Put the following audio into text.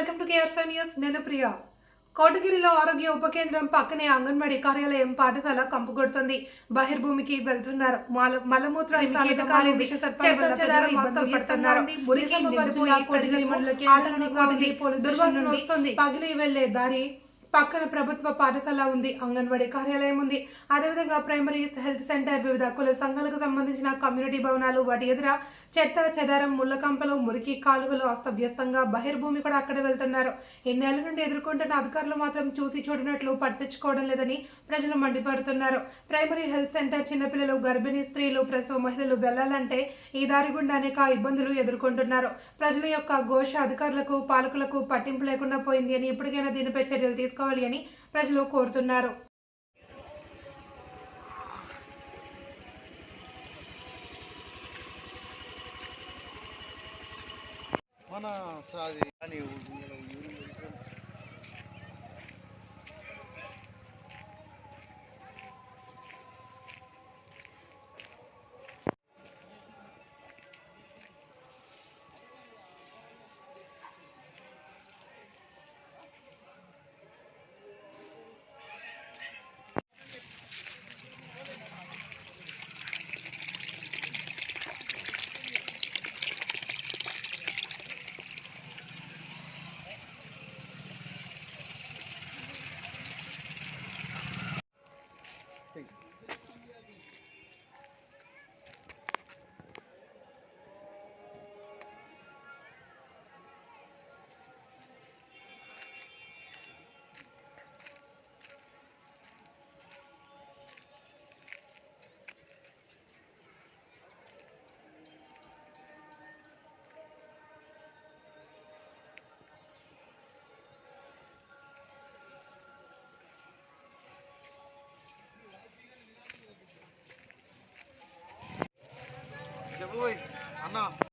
Welcome to కేఆర్ఫై news. నేను ప్రియ. కోటగిరిలో ఆరోగ్య ఉప కేంద్రం పక్కనే అంగన్వాడీ కార్యాలయం పాఠశాల కంపు కొడుతుంది. బహిర్భూమికి వెళ్తున్నారు. మల- మలమూత్ర పగిలి వెళ్ళే దారి పక్కన ప్రభుత్వ పాఠశాల ఉంది. అంగన్వాడీ కార్యాలయం ఉంది. అదేవిధంగా ప్రైమరీ హెల్త్ సెంటర్ వివిధ కుల సంఘాలకు సంబంధించిన కమ్యూనిటీ భవనాలు వాటి ఎదుర చెత్త చెదారం ముళ్ళ కంపలు మురికి కాలువలు అస్తవ్యస్తంగా బహిర్భూమి కూడా అక్కడ వెళ్తున్నారు. ఎన్నేళ్ళ నుండి ఎదుర్కొంటున్న అధికారులు మాత్రం చూసి చూడనట్లు పట్టించుకోవడం లేదని ప్రజలు మండిపడుతున్నారు. ప్రైమరీ హెల్త్ సెంటర్ చిన్నపిల్లలు గర్భిణీ స్త్రీలు ప్రసవ మహిళలు వెళ్ళాలంటే ఈ దారి గుండా అనేక ఇబ్బందులు ఎదుర్కొంటున్నారు. ప్రజల యొక్క ఘోష అధికారులకు పాలకులకు పట్టింపు లేకుండా పోయింది అని ఇప్పటికైనా దీనిపై చర్యలు తీసుకోవాలి అని ప్రజలు కోరుతున్నారు. మన సాది చెప్పు అన్న